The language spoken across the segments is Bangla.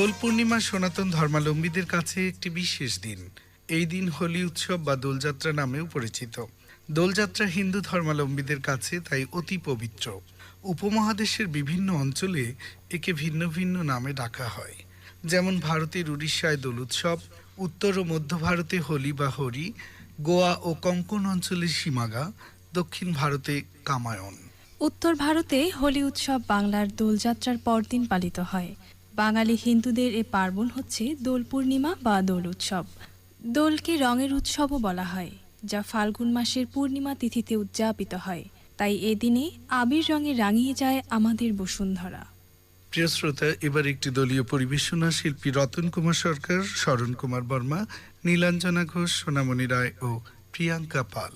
দোল পূর্ণিমা সনাতন ধর্মালম্বীদের কাছে একটি বিশেষ দিন। এই দিন হোলি উৎসব বা দোলযাত্রা নামেও পরিচিত। দোলযাত্রা হিন্দু ধর্মালম্বীদের কাছে তাই অতি পবিত্র। উপমহাদেশের বিভিন্ন অঞ্চলে একে ভিন্ন ভিন্ন নামে ডাকা হয়। যেমন ভারতের উড়িষ্যায় দোল উৎসব, উত্তর ও মধ্য ভারতে হোলি বা হরি, গোয়া ও কঙ্কন অঞ্চলের সীমাগা, দক্ষিণ ভারতে কামায়ন। উত্তর ভারতে হোলি উৎসব বাংলার দোলযাত্রার পরদিন পালিত হয়। বাঙালি হিন্দুদের এ পার্বণ হচ্ছে দোল পূর্ণিমা বা দোল উৎসব। দোলকে রঙের উৎসবও বলা হয়, যা ফাল্গুন মাসের পূর্ণিমা তিথিতে উদযাপিত হয়। তাই এদিনে আবির রঙে রাঙিয়ে যায় আমাদের বসুন্ধরা। প্রিয় শ্রোতা, এবার একটি দলীয় পরিবেশনা শিল্পী রতন কুমার সরকার শরণ কুমার বর্মা, নীলাঞ্জনা ঘোষ, সোনামণি রায় ও প্রিয়াঙ্কা পাল।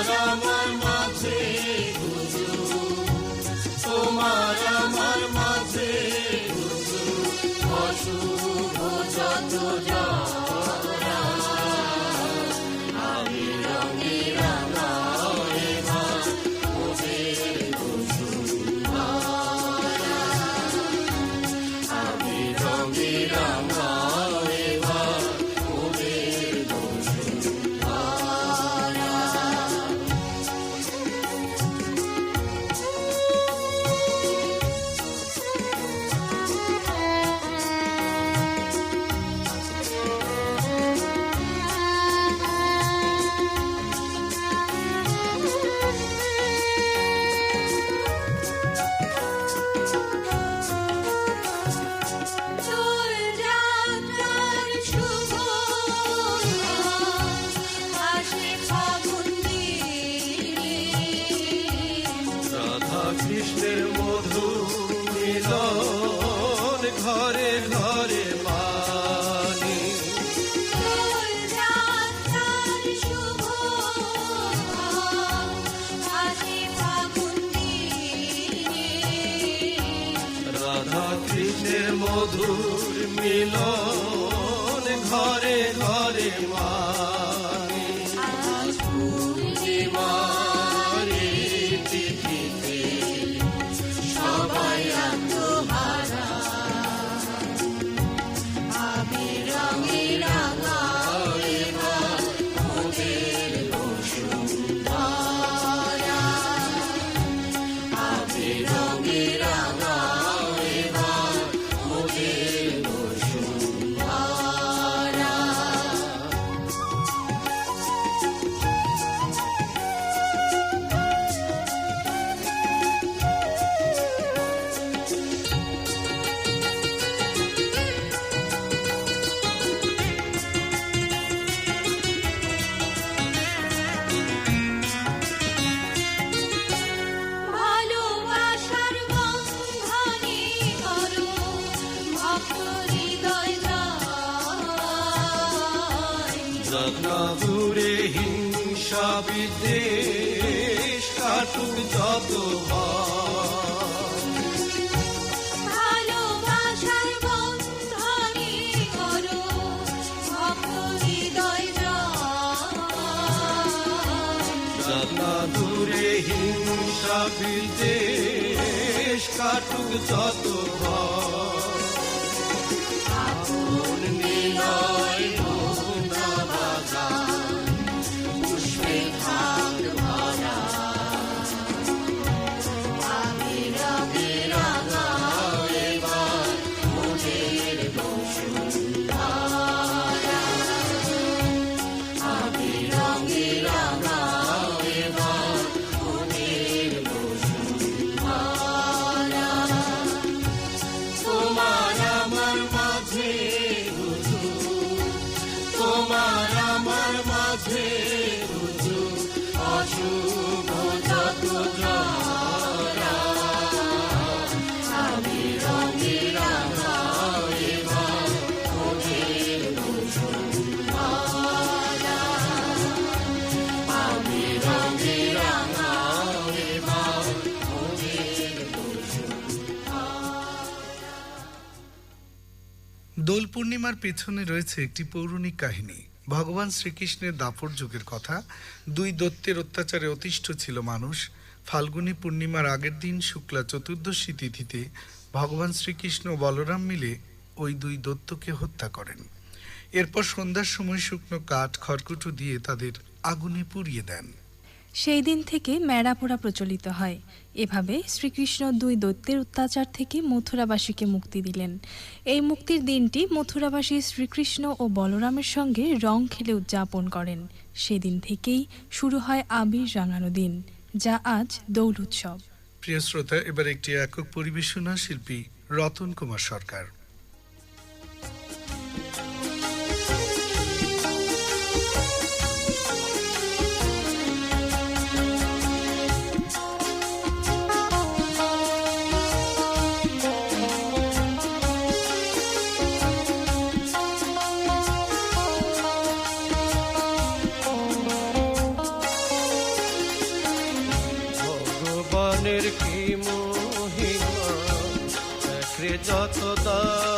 দোল হিংসা বিদ্বেষ কাটুক যত। দূরে হিংসা বিদ্বেষ কাটুক যত ভয়। পূর্ণিমার পেছনে রয়েছে একটি পৌরাণিক কাহিনী। ভগবান শ্রীকৃষ্ণের দাপর যুগের কথা, দুই দত্তের অত্যাচারে অতিষ্ঠ ছিল মানুষ। ফাল্গুনী পূর্ণিমার আগের দিন শুক্লা চতুর্দশী তিথিতে ভগবান শ্রীকৃষ্ণ বলরাম মিলে ওই দুই দত্তকে হত্যা করেন। এরপর সন্ধ্যার সময় শুকনো কাঠ, খড়কুটো দিয়ে তাদের আগুনে পুড়িয়ে দেন। সেই দিন থেকে মেড়া পোড়া প্রচলিত হয়। এভাবে শ্রীকৃষ্ণ দুই দৈত্যের অত্যাচার থেকে মথুরাবাসীকে মুক্তি দিলেন। এই মুক্তির দিনটি মথুরাবাসী শ্রীকৃষ্ণ ও বলরামের সঙ্গে রং খেলে উদযাপন করেন। সেদিন থেকেই শুরু হয় আবির রাঙানো দিন, যা আজ দৌল উৎসব। প্রিয় শ্রোতা, এবার একটি একক পরিবেশনা শিল্পী রতন কুমার সরকার। কি মোহিমা যত দান।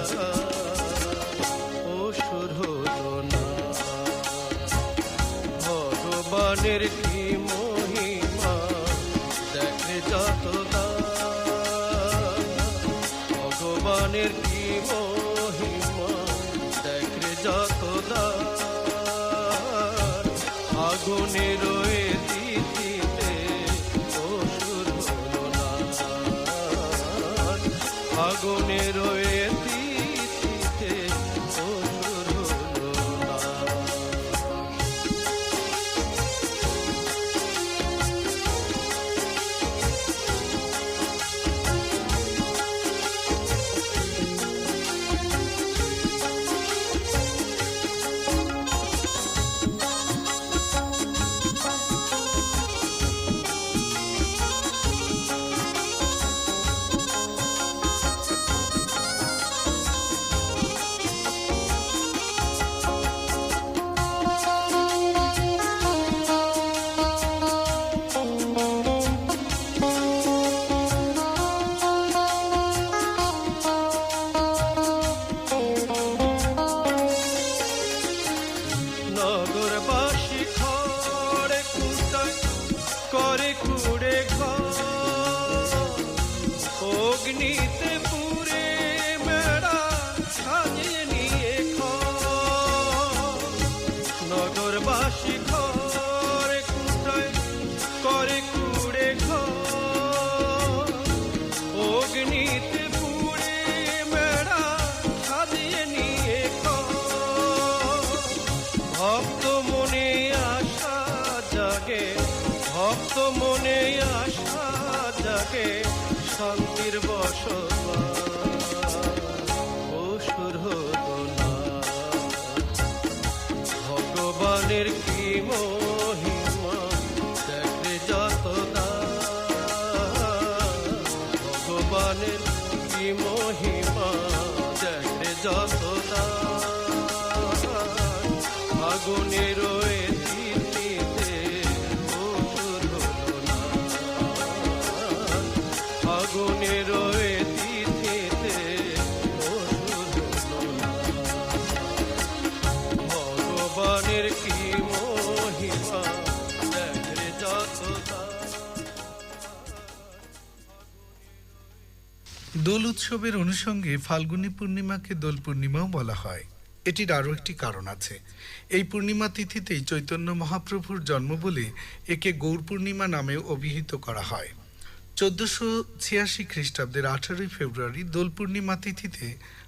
নগরবাসী খড়ে মহিমা দেখে যত দোল উৎসবের অনুষঙ্গে ফাল্গুনী পূর্ণিমাকে দোল পূর্ণিমাও বলা হয়। এটির আরও একটি কারণ আছে। এই পূর্ণিমা তিথিতেই চৈতন্য মহাপ্রভুর জন্ম বলে একে গৌর পূর্ণিমা নামেও অভিহিত করা হয়। চোদ্দশো ছিয়াশি খ্রিস্টাব্দের আঠারোই ফেব্রুয়ারি দোল পূর্ণিমা তিথিতে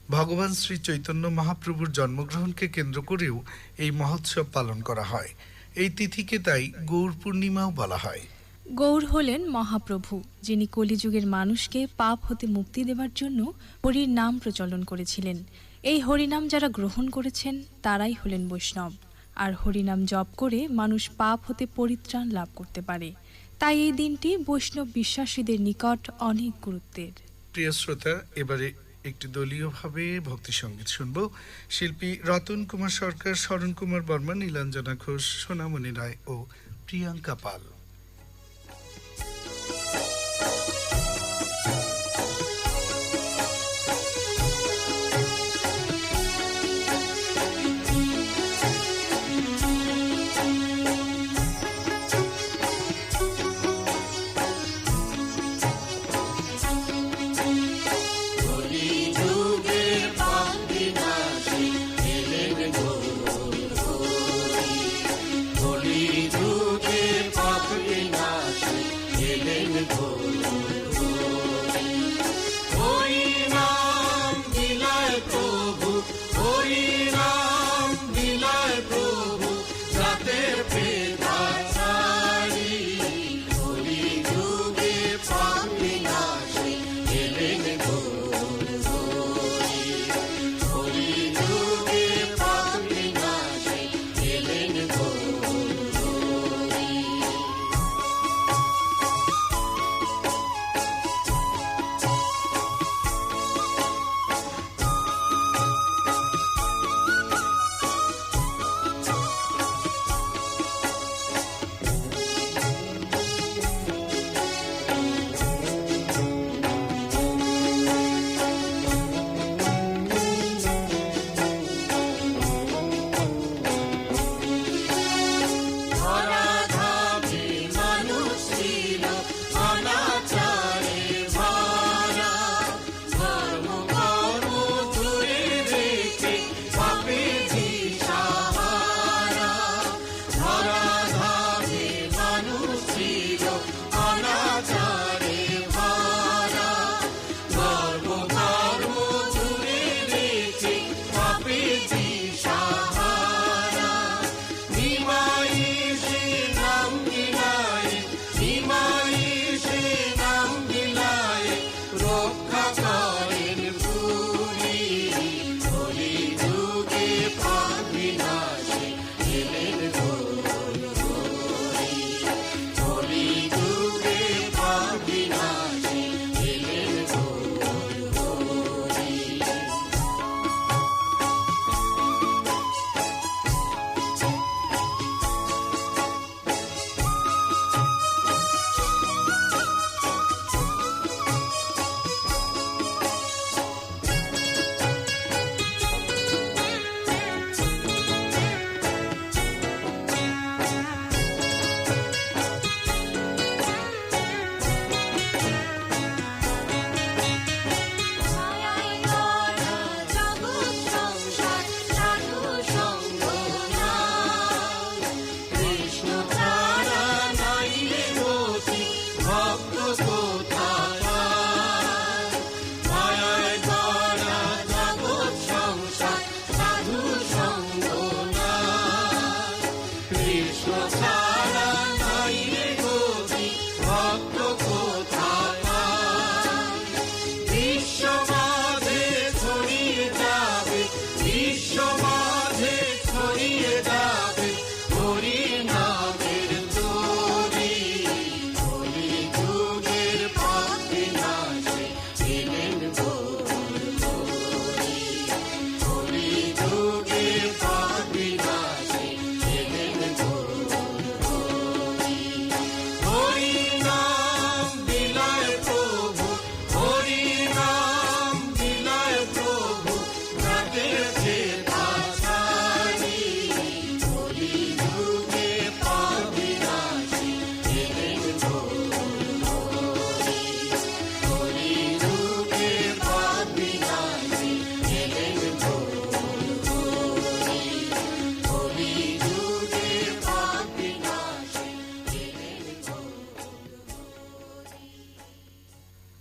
ভগবান শ্রী চৈতন্য মহাপ্রভুর জন্মগ্রহণকে কেন্দ্র করেও এই মহোৎসব পালন করা হয়। এই তিথিকে তাই গৌর পূর্ণিমাও বলা হয়। গৌর হলেন মহাপ্রভু, যিনি কলিযুগের মানুষকে পাপ হতে মুক্তি দেবার জন্য হরির নাম প্রচলন করেছিলেন। এই হরিনাম যারা গ্রহণ করেছেন, তারাই হলেন বৈষ্ণব। আর হরিনাম জপ করে মানুষ পাপ হতে পরিত্রাণ লাভ করতে পারে। তাই এই দিনটি বৈষ্ণব বিশ্বাসীদের নিকট অনেক গুরুত্বের। প্রিয় শ্রোতা, এবারে একটি দলীয়ভাবে ভক্তি সংগীত শুনব। শিল্পী রতন কুমার সরকার, শরণ কুমার বর্মা, নীলাঞ্জনা ঘোষ, সোনামণি রায় ও প্রিয়াঙ্কা পাল।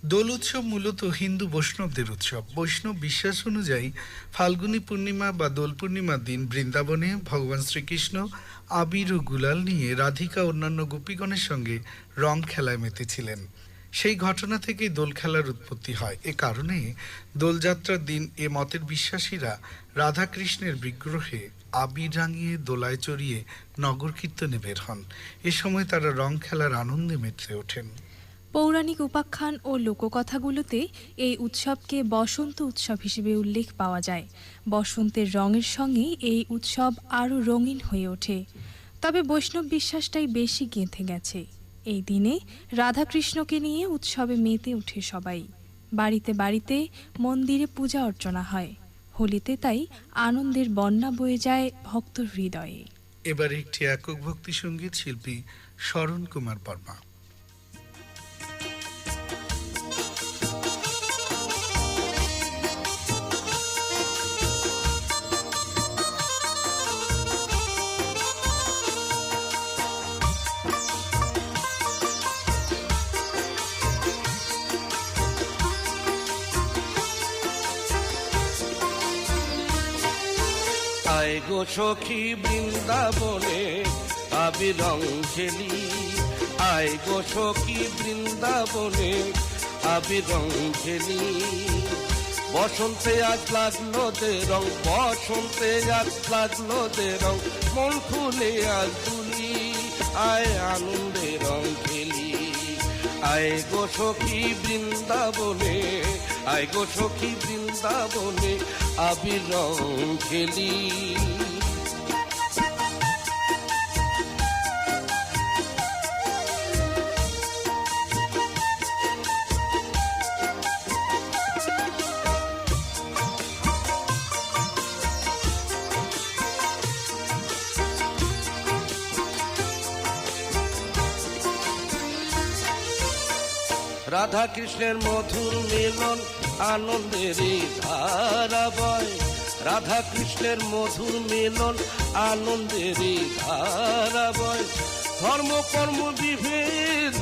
দোল উৎসব মূলত হিন্দু বৈষ্ণবদের উৎসব। বৈষ্ণব বিশ্বাস অনুযায়ী ফাল্গুনী পূর্ণিমা বা দোল পূর্ণিমার দিন বৃন্দাবনে ভগবান শ্রীকৃষ্ণ, আবির ও গুলাল নিয়ে রাধিকা অন্যান্য গোপীগণের সঙ্গে রং খেলায় মেতেছিলেন। সেই ঘটনা থেকেই দোল খেলার উৎপত্তি হয়। এ কারণে দোলযাত্রার দিন এ মতের বিশ্বাসীরা রাধাকৃষ্ণের বিগ্রহে আবির রাঙিয়ে দোলায় চড়িয়ে নগর কীর্তনে বের হন। এ সময় তারা রং খেলার আনন্দে মেতে ওঠেন। পৌরাণিক উপাখ্যান ও লোককথাগুলোতে এই উৎসবকে বসন্ত উৎসব হিসেবে উল্লেখ পাওয়া যায়। বসন্তের রঙের সঙ্গে এই উৎসব আরও রঙিন হয়ে ওঠে। তবে বৈষ্ণব বিশ্বাসটাই বেশি গেঁথে গেছে। এই দিনে রাধাকৃষ্ণকে নিয়ে উৎসবে মেতে ওঠে সবাই। বাড়িতে বাড়িতে মন্দিরে পূজা অর্চনা হয়। হোলিতে তাই আনন্দের বন্যা বয়ে যায় ভক্ত হৃদয়ে। এবারে একটি একক ভক্তি সংগীত শিল্পী শরণ কুমার বর্মা। সখী বৃন্দাবনে আবি রং খেলি আয় গো সখী বৃন্দাবনে আবি রং খেলি বসন্তে আজ লাগল দে রং, বসন্তে আজ লাগল দে রং, মন খুলে আজ তুলি। আয় আনন্দে রং খেলি আয় গো সখী বৃন্দাবনে, আয় গো সখী বৃন্দাবনে আবির রং খেলি রাধা কৃষ্ণের মধুর মিলন আনন্দের ধারা বয় রাধা কৃষ্ণের মধুর মিলন আনন্দের ধারা বয় ধর্ম, কর্ম, বিভেদ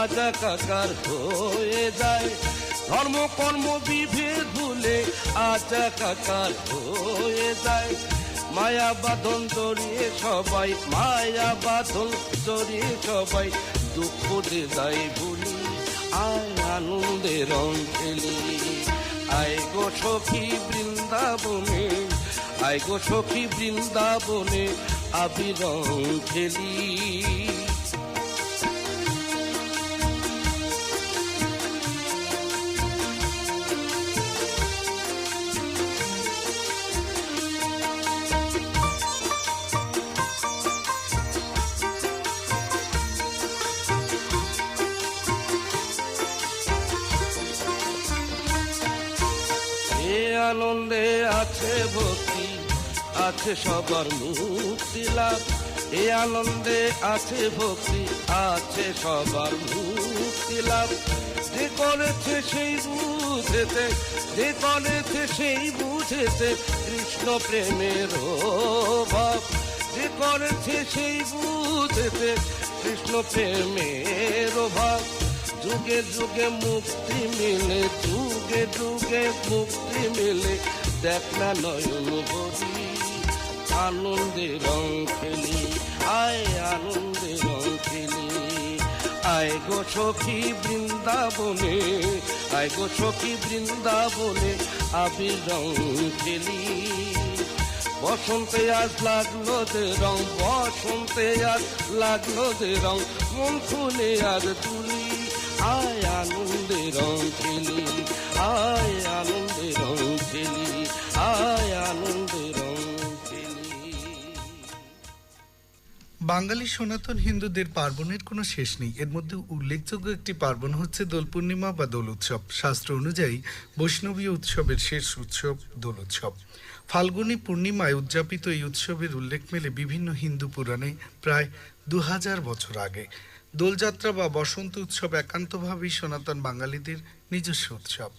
আজা কাকার হয়ে যায়। ধর্ম, কর্ম, বিভেদ আজা কাকার হয়ে যায়। মায়া বাঁধন জড়িয়ে সবাই, মায়া বাঁধন জড়িয়ে সবাই দুঃখ যায় ভুলি আয় আনন্দে রং খেলি আয় গো সখী বৃন্দাবনে, আয় গো সখী বৃন্দাবনে আবি রং খেলি আনন্দে আছে ভক্তি, আছে সবার মুক্তি লাভ। এ আনন্দে আছে ভক্তি, আছে সবার মুক্তি লাভ। যে করেছে সেই বুঝেতে, যে করেছে সেই বুঝেছে কৃষ্ণ প্রেমের ভাব যে করেছে সেই বুঝেছে কৃষ্ণ প্রেমের ভাব যুগে যুগে মুক্তি মিলে, যুগে যুগে মুক্তি মিলে। দেখ না নয়ন বলি আনন্দে রং খেলি আয় আনন্দে রং খেলি আয় গো সখী বৃন্দাবনে, আয় গো সখী বৃন্দাবনে আবির রং খেলি বসন্তে আজ লাগল যে রং, বসন্তে আজ লাগল যে রং, মন খুলে আজ তুলি। আয় আয় বাঙালি সনাতন হিন্দুদের পার্বণের কোনো শেষ নেই। এর মধ্যে উল্লেখযোগ্য একটি পার্বণ হচ্ছে দোল পূর্ণিমা বা দোল উৎসব। শাস্ত্র অনুযায়ী বৈষ্ণবীয় উৎসবের শেষ উৎসব দোল উৎসব। ফাল্গুনী পূর্ণিমায় উদযাপিত এই উৎসবের উল্লেখ মেলে বিভিন্ন হিন্দু পুরাণে প্রায় দু হাজার বছর আগে। দোলযাত্রা বা বসন্ত উৎসব একান্তভাবেই সনাতন বাঙালিদের নিজস্ব উৎসব।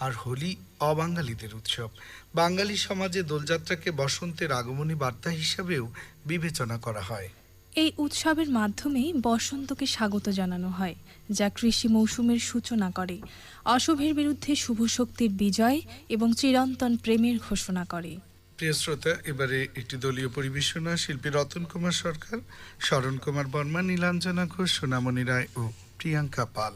আর হোলি অবাঙালিদের উৎসব। বাঙালি সমাজে দোলযাত্রাকে বসন্তের আগমনী বার্তা হিসাবেও বিবেচনা করা হয়। এই উৎসবের মাধ্যমেই বসন্তকে স্বাগত জানানো হয়, যা কৃষি মৌসুমের সূচনা করে, অশুভের বিরুদ্ধে শুভ শক্তির বিজয় এবং চিরন্তন প্রেমের ঘোষণা করে। প্রিয় শ্রোতা, এবারে একটি দলীয় পরিবেশনা, শিল্পী রতন কুমার সরকার শরণ কুমার বর্মা, নীলাঞ্জনা ঘোষ, সোনামণি রায় ও প্রিয়াঙ্কা পাল।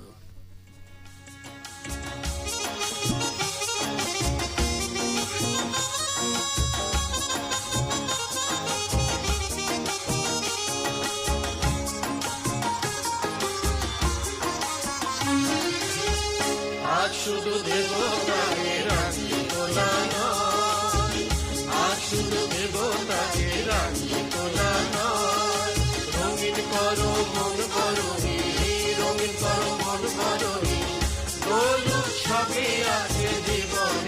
উৎসবে আছে জীবনেরই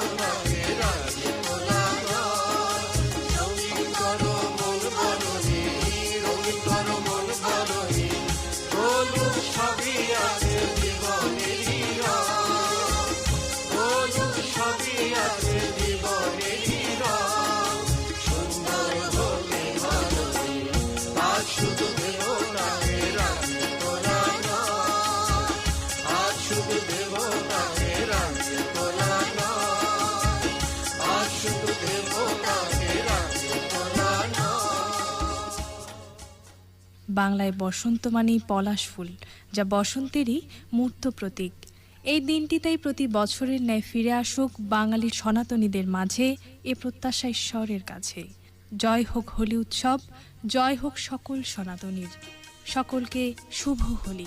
বাংলায় বসন্ত মানেই পলাশ ফুল, যা বসন্তেরই মূর্ত প্রতীক। এই দিনটি তাই প্রতি বছরের ন্যায় ফিরে আসুক বাঙালি সনাতনীদের মাঝে এ প্রত্যাশা ঈশ্বরের কাছে। জয় হোক হোলি উৎসব, জয় হোক সকল সনাতনীর। সকলকে শুভ হোলি।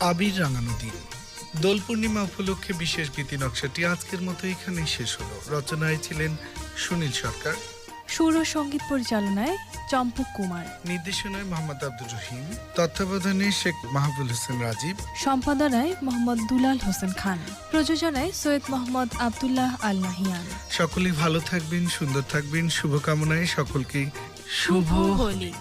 আবির রাঙানো দিন দোল পূর্ণিমা উপলক্ষে বিশেষ গীতি নকশাটি আজকের মতো এখানেই শেষ হলো। রচনায় ছিলেন সুনীল সরকার। সুর ও সংগীত পরিচালনায় চম্পক কুমার। নির্দেশনায় মোহাম্মদ আব্দুর রহিম। তত্ত্বাবধানে শেখ মাহবুল হোসেন রাজীব। সম্পাদনায় মোহাম্মদ দুলাল হোসেন খান। প্রযোজনায় সৈয়দ মোহাম্মদ আবদুল্লাহ আল নাহিয়ান। সকলেই ভালো থাকবেন সুন্দর থাকবেন। শুভকামনায় সকলকে শুভ হোলি।